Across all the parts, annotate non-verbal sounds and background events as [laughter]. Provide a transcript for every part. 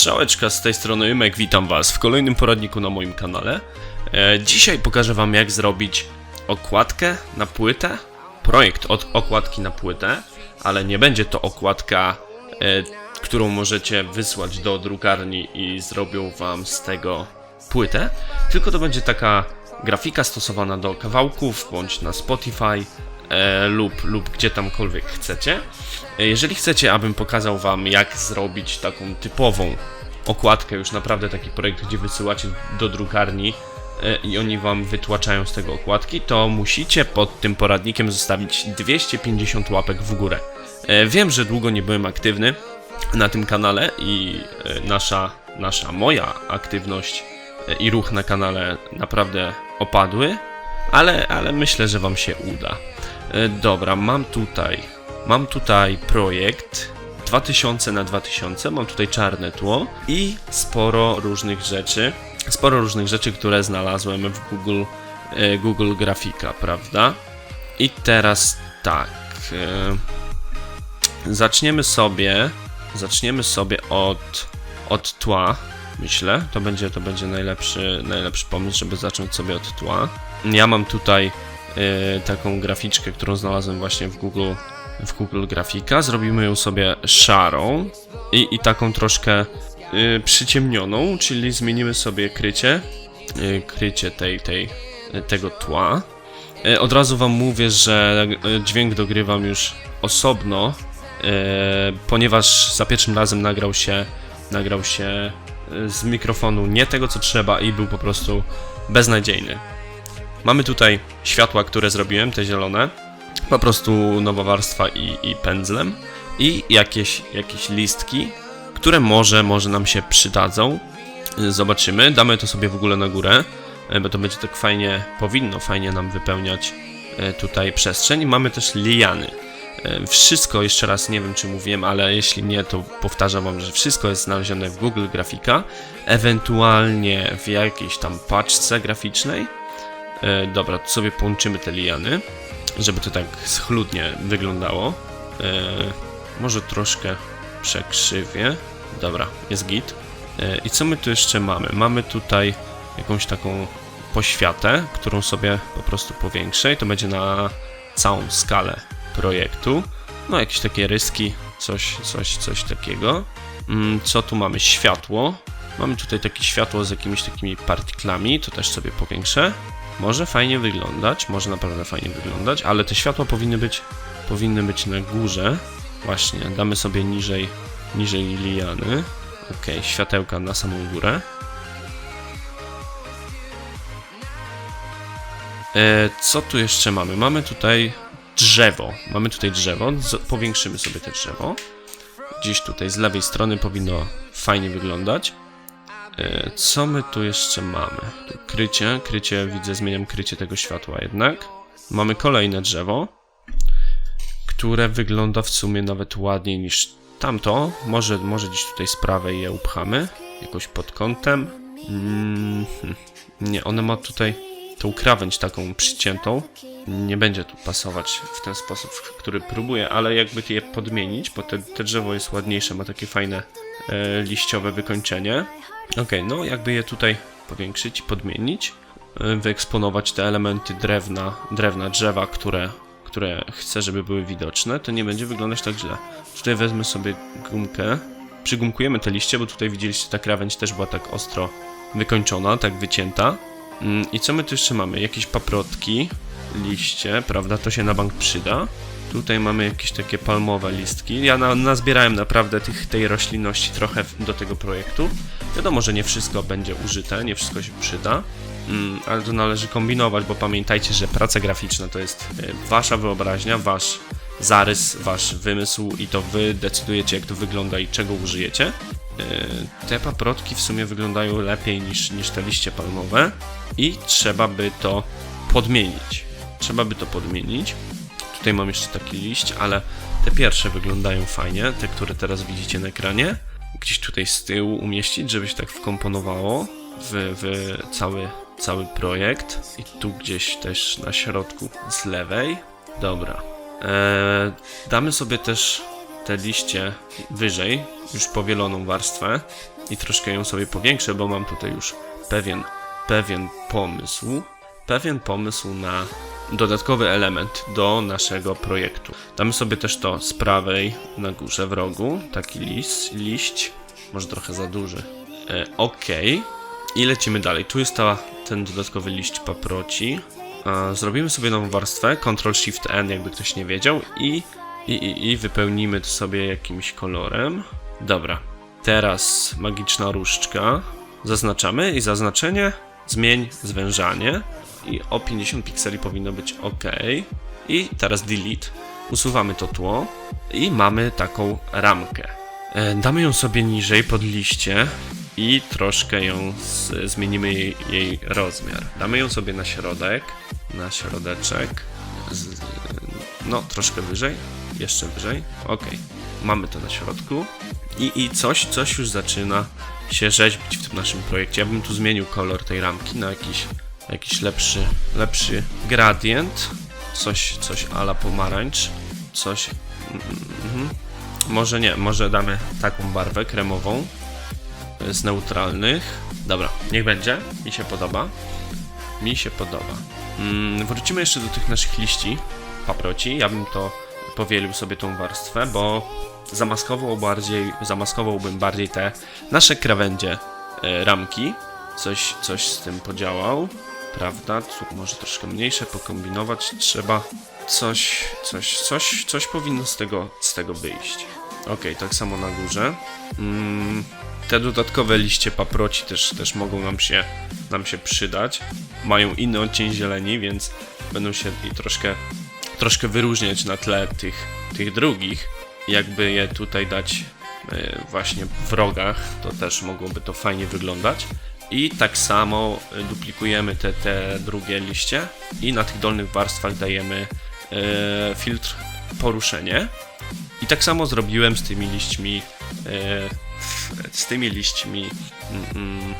Strzałeczka z tej strony Ymek, witam was w kolejnym poradniku na moim kanale. E, dzisiaj pokażę wam jak zrobić okładkę na płytę, projekt od okładki na płytę, ale nie będzie to okładka, e, którą możecie wysłać do drukarni i zrobią wam z tego płytę, tylko to będzie taka grafika stosowana do kawałków, bądź na Spotify, e, lub, lub gdzie tamkolwiek chcecie. E, Jeżeli chcecie, abym pokazał Wam, jak zrobić taką typową okładkę, już naprawdę taki projekt, gdzie wysyłacie do drukarni e, i oni Wam wytłaczają z tego okładki, to musicie pod tym poradnikiem zostawić 250 łapek w górę. E, Wiem, że długo nie byłem aktywny na tym kanale i nasza, nasza moja aktywność i ruch na kanale naprawdę opadły, ale, ale myślę, że Wam się uda. Dobra, mam tutaj, mam tutaj projekt 2000 na 2000, mam tutaj czarne tło i sporo różnych rzeczy, sporo różnych rzeczy, które znalazłem w Google, e, Google Grafika, prawda? I teraz tak, e, zaczniemy sobie, zaczniemy sobie od, od tła, myślę, to będzie, to będzie najlepszy, najlepszy pomysł, żeby zacząć sobie od tła. Ja mam tutaj y, taką graficzkę, którą znalazłem właśnie w Google, w Google Grafika. Zrobimy ją sobie szarą i, i taką troszkę y, przyciemnioną, czyli zmienimy sobie krycie, y, krycie tej, tej, tego tła. Y, Od razu wam mówię, że y, dźwięk dogrywam już osobno, y, ponieważ za pierwszym razem nagrał się, nagrał się y, z mikrofonu nie tego co trzeba i był po prostu beznadziejny. Mamy tutaj światła, które zrobiłem, te zielone. Po prostu nowa warstwa i, i pędzlem. I jakieś, jakieś listki, które może, może nam się przydadzą. Zobaczymy. Damy to sobie w ogóle na górę, y, bo to będzie tak fajnie, powinno fajnie nam wypełniać y, tutaj przestrzeń. Mamy też liany. Y, Wszystko, jeszcze raz nie wiem czy mówiłem, ale jeśli nie, to powtarzam wam, że wszystko jest znalezione w Google Grafika, ewentualnie w jakiejś tam paczce graficznej. E, dobra, to sobie połączymy te liany, żeby to tak schludnie wyglądało. E, może troszkę przekrzywię. Dobra, jest git. E, I co my tu jeszcze mamy? Mamy tutaj jakąś taką poświatę, którą sobie po prostu powiększę i to będzie na całą skalę projektu. No, jakieś takie ryski, coś, coś, coś takiego. Mm, Co tu mamy? Światło. Mamy tutaj takie światło z jakimiś takimi partyklami, to też sobie powiększę. Może fajnie wyglądać, może naprawdę fajnie wyglądać, ale te światła powinny być, powinny być na górze. Właśnie, damy sobie niżej, niżej liany. Ok, światełka na samą górę. E, co tu jeszcze mamy? Mamy tutaj drzewo. Mamy tutaj drzewo. Z- powiększymy sobie te drzewo. Gdzieś tutaj z lewej strony powinno fajnie wyglądać. E, Co my tu jeszcze mamy? Krycie, krycie, widzę, zmieniam krycie tego światła jednak. Mamy kolejne drzewo, które wygląda w sumie nawet ładniej niż tamto. Może, może gdzieś tutaj z prawej je upchamy, jakoś pod kątem. Mm, nie, one ma tutaj tą krawędź taką przyciętą. Nie będzie tu pasować w ten sposób, w który próbuję, ale jakby je podmienić, bo te, te drzewo jest ładniejsze, ma takie fajne liściowe wykończenie. Okej, no jakby je tutaj powiększyć, podmienić, y, wyeksponować te elementy drewna, drewna, drzewa, które, które chcę, żeby były widoczne, to nie będzie wyglądać tak źle. Tutaj wezmę sobie gumkę, przygumkujemy te liście, bo tutaj widzieliście, ta krawędź też była tak ostro wykończona, tak wycięta. Mm, I co my tu jeszcze mamy? Jakieś paprotki, liście, prawda? To się na bank przyda. Tutaj mamy jakieś takie palmowe listki. Ja na, nazbierałem naprawdę tych, tej roślinności trochę do tego projektu. Wiadomo, że nie wszystko będzie użyte, nie wszystko się przyda, mm, ale to należy kombinować, bo pamiętajcie, że praca graficzna to jest e, wasza wyobraźnia, wasz zarys, wasz wymysł i to wy decydujecie, jak to wygląda i czego użyjecie. E, Te paprotki w sumie wyglądają lepiej niż, niż te liście palmowe i trzeba by to podmienić. Trzeba by to podmienić. Tutaj mam jeszcze taki liść, ale te pierwsze wyglądają fajnie, te, które teraz widzicie na ekranie. Gdzieś tutaj z tyłu umieścić, żeby się tak wkomponowało w, w cały, cały projekt. I tu gdzieś też na środku z lewej. Dobra. Eee, damy sobie też te liście wyżej, już powieloną warstwę. i troszkę ją sobie powiększę, bo mam tutaj już pewien, pewien pomysł. Pewien pomysł na dodatkowy element do naszego projektu. Damy sobie też to z prawej na górze w rogu, taki list, liść, może trochę za duży. E, ok. I lecimy dalej. Tu jest ta, ten dodatkowy liść paproci. A, zrobimy sobie nową warstwę, Ctrl Shift N, jakby ktoś nie wiedział, i, i, i, i wypełnimy to sobie jakimś kolorem. Dobra. Teraz magiczna różdżka. Zaznaczamy i zaznaczenie zmień zwężanie. I o 50 pikseli powinno być ok. I teraz delete. Usuwamy to tło i mamy taką ramkę. E, Damy ją sobie niżej pod liście i troszkę ją z, zmienimy jej, jej rozmiar. Damy ją sobie na środek, na środeczek, z, no troszkę wyżej, jeszcze wyżej, ok. Mamy to na środku i, i coś, coś już zaczyna się rzeźbić w tym naszym projekcie. Ja bym tu zmienił kolor tej ramki na jakiś, jakiś lepszy, lepszy gradient, coś, coś ala pomarańcz, coś... mhm. Może nie, może damy taką barwę kremową z neutralnych. Dobra, niech będzie. Mi się podoba. Mi się podoba. Mm, wrócimy jeszcze do tych naszych liści paproci. Ja bym to powielił sobie tą warstwę, bo zamaskował bardziej, zamaskowałbym bardziej te nasze krawędzie e, ramki. Coś, coś z tym podziałał. Prawda? Tu może troszkę mniejsze pokombinować trzeba. Coś, coś, coś, coś powinno z tego, z tego wyjść. Ok, tak samo na górze. Mm, te dodatkowe liście paproci też, też mogą nam się, nam się przydać. Mają inny odcień zieleni, więc będą się i troszkę, troszkę wyróżniać na tle tych, tych drugich. Jakby je tutaj dać e, właśnie w rogach, to też mogłoby to fajnie wyglądać. I tak samo e, duplikujemy te, te drugie liście i na tych dolnych warstwach dajemy e, filtr poruszenie. I tak samo zrobiłem z tymi liśćmi, e, z tymi liśćmi mm, mm,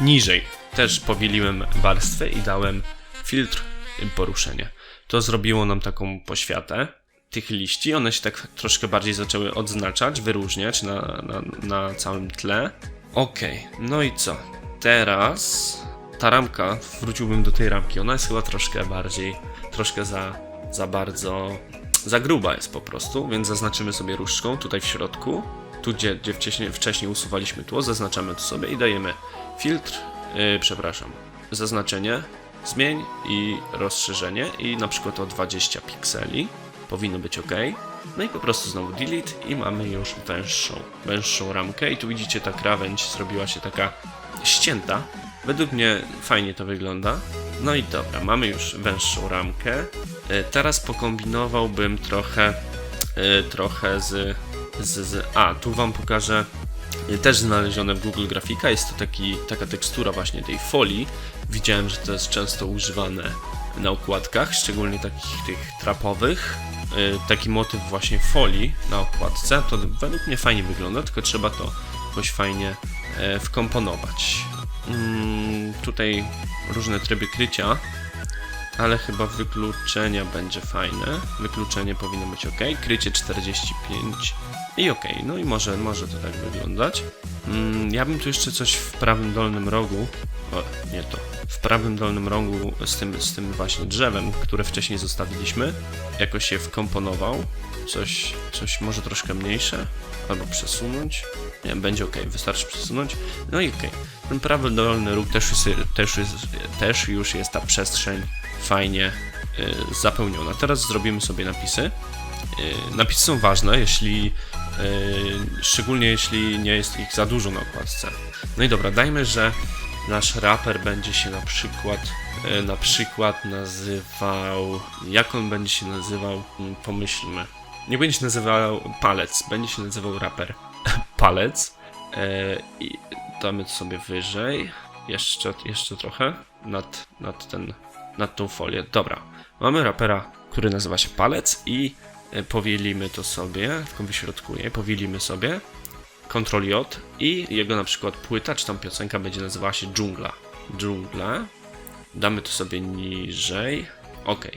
niżej. Też powieliłem warstwę i dałem filtr poruszenie. To zrobiło nam taką poświatę tych liści. One się tak troszkę bardziej zaczęły odznaczać, wyróżniać na, na, na całym tle. Ok, no i co? Teraz ta ramka, wróciłbym do tej ramki. Ona jest chyba troszkę bardziej, troszkę za, za bardzo za gruba jest po prostu, więc zaznaczymy sobie różdżką tutaj w środku. Tu, gdzie, gdzie wcześniej, wcześniej usuwaliśmy tło, zaznaczamy to sobie i dajemy filtr, yy, przepraszam, zaznaczenie, zmień i rozszerzenie i na przykład o 20 pikseli. Powinno być ok. No i po prostu znowu delete i mamy już węższą, węższą ramkę i tu widzicie ta krawędź zrobiła się taka ścięta. Według mnie fajnie to wygląda. No i dobra, mamy już węższą ramkę. E, Teraz pokombinowałbym trochę, e, trochę z, z, z... A, tu wam pokażę e, też znalezione w Google Grafika. Jest to taki, taka tekstura właśnie tej folii. Widziałem, że to jest często używane na okładkach, szczególnie takich tych trapowych. Taki motyw właśnie folii na okładce. To według mnie fajnie wygląda, tylko trzeba to jakoś fajnie wkomponować. Mm, tutaj różne tryby krycia, ale chyba wykluczenia będzie fajne. Wykluczenie powinno być ok. Krycie 45 i ok. No i może, może to tak wyglądać. Mm, ja bym tu jeszcze coś w prawym dolnym rogu. O, nie to. W prawym dolnym rogu z tym, z tym właśnie drzewem, które wcześniej zostawiliśmy, jakoś je wkomponował. Coś, coś może troszkę mniejsze, albo przesunąć. Nie, będzie ok, wystarczy przesunąć. No i ok. Ten prawy dolny róg też, też, też już jest ta przestrzeń fajnie y, zapełniona. Teraz zrobimy sobie napisy. Y, napisy są ważne, jeśli y, szczególnie jeśli nie jest ich za dużo na okładce. No i dobra, dajmy, że nasz raper będzie się na przykład na przykład nazywał jak on będzie się nazywał? Mm, Pomyślmy. Nie będzie się nazywał palec, będzie się nazywał raper. [laughs] palec. I damy to sobie wyżej. Jeszcze, jeszcze trochę. Nad, nad, ten, nad tą folię. Dobra. Mamy rapera, który nazywa się palec i e, powielimy to sobie. Tylko wyśrodkuję. Powielimy sobie. Ctrl J i jego na przykład płyta, czy tam piosenka będzie nazywała się Dżungla. Dżungla. Damy to sobie niżej. Ok.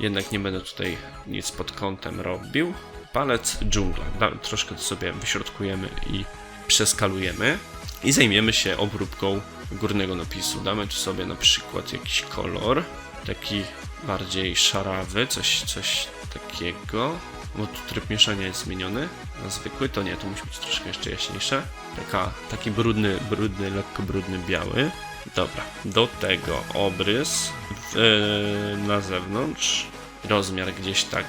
Jednak nie będę tutaj nic pod kątem robił. Palec dżungla. Da, troszkę to sobie wyśrodkujemy i przeskalujemy. I zajmiemy się obróbką górnego napisu. Damy tu sobie na przykład jakiś kolor, taki bardziej szarawy, coś, coś takiego. Bo tu tryb mieszania jest zmieniony na zwykły, to nie, to musi być troszkę jeszcze jaśniejsze. Taka, taki brudny, brudny, lekko brudny biały. Dobra, do tego obrys w, e, na zewnątrz. Rozmiar gdzieś tak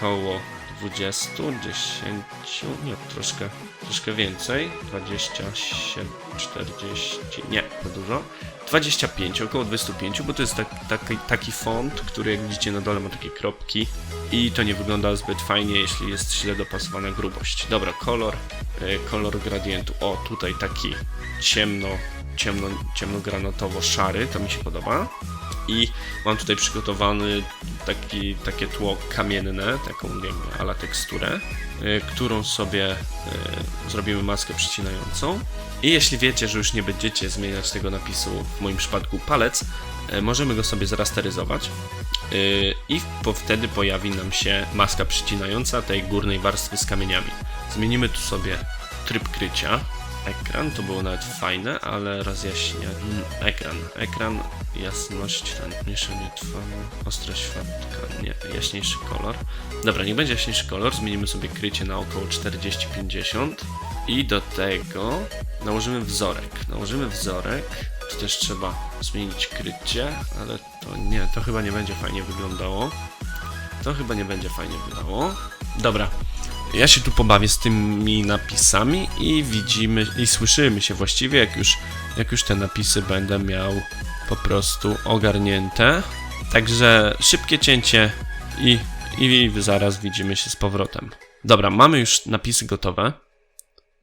koło 20, 10, nie, troszkę, troszkę więcej. 27, 40, nie, za dużo. 25, około 25, bo to jest tak, taki, taki font, który jak widzicie na dole ma takie kropki i to nie wygląda zbyt fajnie, jeśli jest źle dopasowana grubość. Dobra, kolor, e, kolor gradientu, o tutaj taki ciemno, ciemno, ciemnogranatowo szary, to mi się podoba. I mam tutaj przygotowany taki, takie tło kamienne, taką nie wiem, ala teksturę, y, którą sobie y, zrobimy maskę przycinającą. I jeśli wiecie, że już nie będziecie zmieniać tego napisu, w moim przypadku palec, y, możemy go sobie zrasteryzować i wtedy pojawi nam się maska przycinająca tej górnej warstwy z kamieniami. Zmienimy tu sobie tryb krycia, ekran, to było nawet fajne, ale rozjaśnia... Ekran, ekran, jasność, ten, mieszanie twarzy, ostrość światła, nie, jaśniejszy kolor. Dobra, nie będzie jaśniejszy kolor, zmienimy sobie krycie na około 40-50 i do tego nałożymy wzorek. Nałożymy wzorek, tu też trzeba zmienić krycie, ale to nie, to chyba nie będzie fajnie wyglądało. To chyba nie będzie fajnie wyglądało. Dobra, ja się tu pobawię z tymi napisami i widzimy i słyszymy się właściwie, jak już, jak już te napisy będę miał po prostu ogarnięte. Także szybkie cięcie i, i zaraz widzimy się z powrotem. Dobra, mamy już napisy gotowe.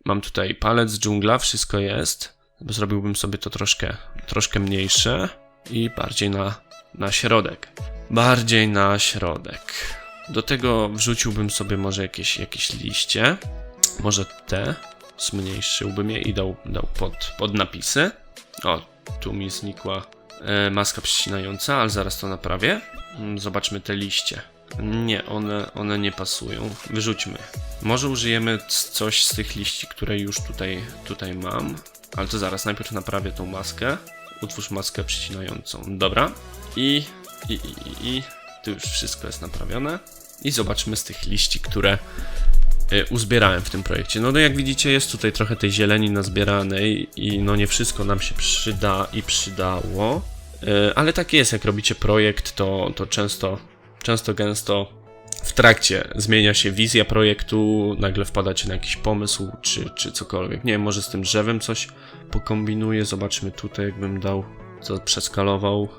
Mam tutaj palec, dżungla, wszystko jest. Zrobiłbym sobie to troszkę, troszkę mniejsze i bardziej na, na środek. Bardziej na środek. Do tego wrzuciłbym sobie może jakieś, jakieś liście. Może te. Zmniejszyłbym je i dał, dał pod, pod napisy. O, tu mi znikła e, maska przycinająca, ale zaraz to naprawię. Mm, Zobaczmy te liście. Nie, one, one nie pasują. Wyrzućmy. Może użyjemy coś z tych liści, które już tutaj, tutaj mam. Ale to zaraz, najpierw naprawię tą maskę. Utwórz maskę przycinającą. Dobra. I, i, i, i tu już wszystko jest naprawione. I zobaczmy z tych liści, które y, uzbierałem w tym projekcie. No, no jak widzicie jest tutaj trochę tej zieleni nazbieranej i no nie wszystko nam się przyda i przydało. Y, Ale tak jest, jak robicie projekt, to, to często, często gęsto w trakcie zmienia się wizja projektu, nagle wpadacie na jakiś pomysł, czy, czy cokolwiek. Nie wiem, może z tym drzewem coś pokombinuję. Zobaczmy tutaj, jakbym dał, co przeskalował.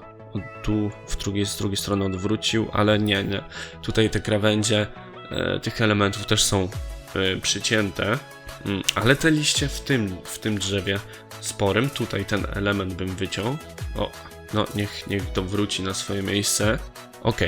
Tu w drugiej, z drugiej strony odwrócił, ale nie, nie. Tutaj te krawędzie e, tych elementów też są e, przycięte, mm, ale te liście w tym, w tym drzewie sporym, tutaj ten element bym wyciął. O, no niech, niech to wróci na swoje miejsce. Ok,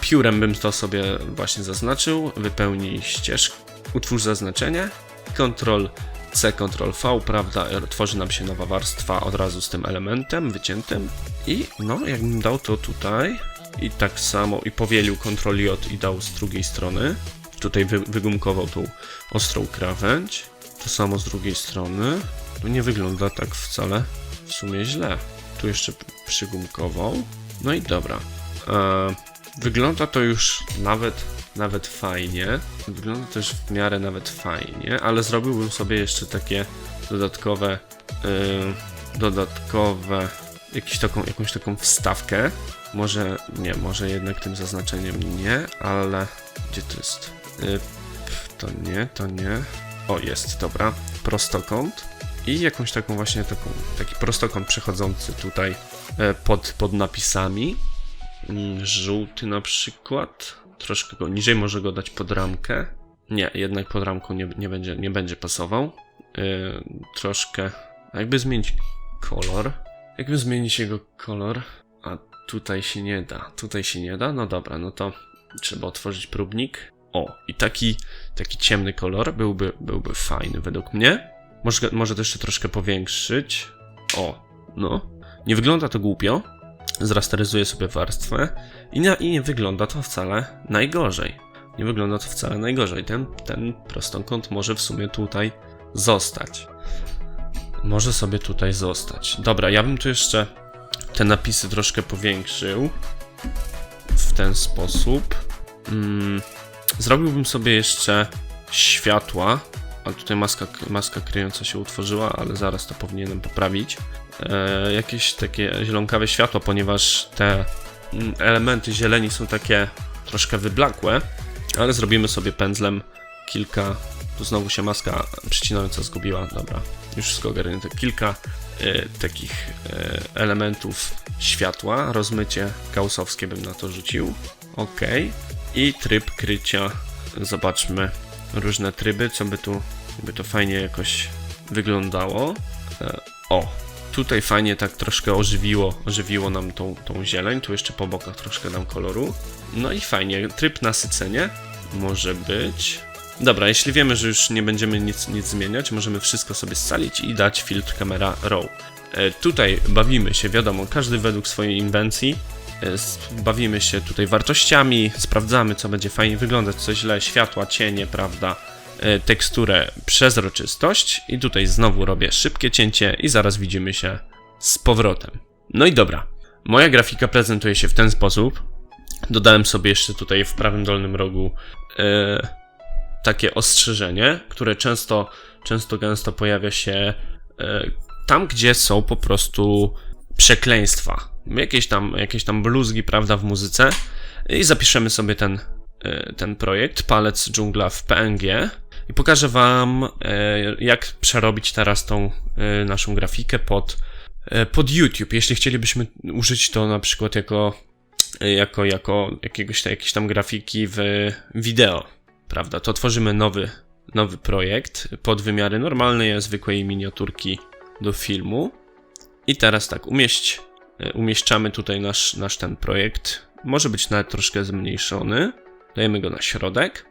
piórem bym to sobie właśnie zaznaczył, wypełnij ścieżkę, utwórz zaznaczenie, Ctrl C, Ctrl V, prawda, R- tworzy nam się nowa warstwa od razu z tym elementem wyciętym. I no, jakbym dał to tutaj i tak samo i powielił Ctrl J i dał z drugiej strony, tutaj wy, wygumkował tą ostrą krawędź, to samo z drugiej strony, to nie wygląda tak wcale w sumie źle. Tu jeszcze przygumkował, no i dobra. E, wygląda to już nawet, nawet fajnie. Wygląda już w miarę nawet fajnie, ale zrobiłbym sobie jeszcze takie dodatkowe, y, dodatkowe, jakieś taką, jakąś taką wstawkę. Może nie, może jednak tym zaznaczeniem nie, ale gdzie to jest? Y, pf, to nie, to nie. O, jest, dobra. Prostokąt. I jakąś taką właśnie taką, taki prostokąt przechodzący tutaj e, pod, pod napisami. Mm, Żółty na przykład. Troszkę go niżej, może go dać pod ramkę. Nie, jednak pod ramką nie, nie, będzie, nie będzie pasował. Yy, troszkę. Jakby zmienić kolor? Jakby zmienić jego kolor? A tutaj się nie da. Tutaj się nie da? No dobra, no to trzeba otworzyć próbnik. O, i taki, taki ciemny kolor byłby, byłby fajny według mnie. Może, może to jeszcze troszkę powiększyć. O, no. Nie wygląda to głupio zrasteryzuję sobie warstwę i nie, i nie wygląda to wcale najgorzej. Nie wygląda to wcale najgorzej. Ten, ten prostokąt może w sumie tutaj zostać. może sobie tutaj zostać. Dobra, ja bym tu jeszcze te napisy troszkę powiększył w ten sposób. Mm, zrobiłbym sobie jeszcze światła. A tutaj maska, maska kryjąca się utworzyła, ale zaraz to powinienem poprawić. E, jakieś takie zielonkawe światła, ponieważ te mm, elementy zieleni są takie troszkę wyblakłe, ale zrobimy sobie pędzlem kilka. Tu znowu się maska przycinająca zgubiła. Dobra, już wszystko ogarnięte. Kilka e, takich e, elementów światła. Rozmycie gaussowskie bym na to rzucił. Ok. I tryb krycia. Zobaczmy różne tryby, co by tu by to fajnie jakoś wyglądało. O, tutaj fajnie tak troszkę ożywiło, ożywiło nam tą, tą zieleń. Tu jeszcze po bokach troszkę dam koloru. No i fajnie, tryb nasycenie może być. Dobra, jeśli wiemy, że już nie będziemy nic, nic zmieniać, możemy wszystko sobie scalić i dać filtr kamera RAW. E, tutaj bawimy się, wiadomo, każdy według swojej inwencji. E, Bawimy się tutaj wartościami, sprawdzamy, co będzie fajnie wyglądać, co źle, światła, cienie, prawda, teksturę, przezroczystość. I tutaj znowu robię szybkie cięcie i zaraz widzimy się z powrotem. No i dobra, moja grafika prezentuje się w ten sposób. Dodałem sobie jeszcze tutaj w prawym dolnym rogu e, takie ostrzeżenie, które często, często gęsto pojawia się e, tam, gdzie są po prostu przekleństwa. Jakieś tam, jakieś tam bluzgi, prawda, w muzyce. I zapiszemy sobie ten, e, ten projekt, palec dżungla w PNG. I pokażę Wam, e, jak przerobić teraz tą e, naszą grafikę pod, e, pod YouTube. Jeśli chcielibyśmy użyć to na przykład jako, jako, jako jakiegoś, jakiejś tam grafiki w wideo, prawda, to tworzymy nowy, nowy projekt pod wymiary normalnej, zwykłej miniaturki do filmu. I teraz tak, umieść, umieszczamy tutaj nasz, nasz ten projekt. Może być nawet troszkę zmniejszony. Dajemy go na środek.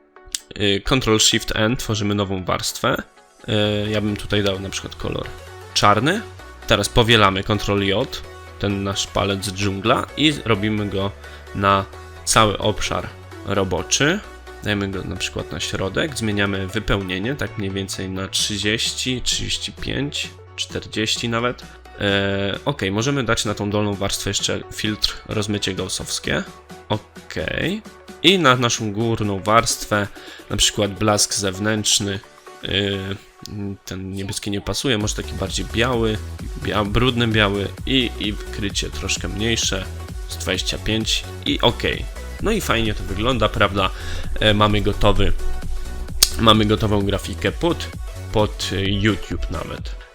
Y, Ctrl Shift N, tworzymy nową warstwę. Y, Ja bym tutaj dał na przykład kolor czarny. Teraz powielamy Ctrl J, ten nasz palec dżungla i robimy go na cały obszar roboczy. Dajemy go na przykład na środek, zmieniamy wypełnienie, tak mniej więcej na 30, 35, 40 nawet. E, ok, możemy dać na tą dolną warstwę jeszcze filtr rozmycie gaussowskie. Ok. I na naszą górną warstwę, na przykład blask zewnętrzny. Yy, ten niebieski nie pasuje, może taki bardziej biały, bia, brudny biały i, i krycie troszkę mniejsze, z 25 i ok. No i fajnie to wygląda, prawda? E, mamy gotowy, mamy gotową grafikę pod, pod y, YouTube nawet.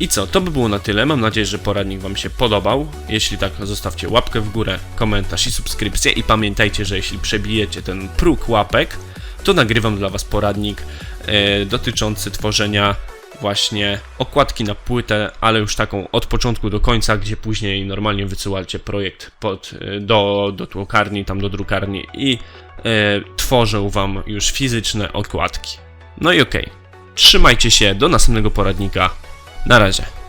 I co, to by było na tyle. Mam nadzieję, że poradnik Wam się podobał. Jeśli tak, zostawcie łapkę w górę, komentarz i subskrypcję. I pamiętajcie, że jeśli przebijecie ten próg łapek, to nagrywam dla Was poradnik e, dotyczący tworzenia właśnie okładki na płytę, ale już taką od początku do końca, gdzie później normalnie wysyłacie projekt pod, e, do, do tłokarni, tam do drukarni i e, tworzę Wam już fizyczne okładki. No i okej. Trzymajcie się, do następnego poradnika. Na razie.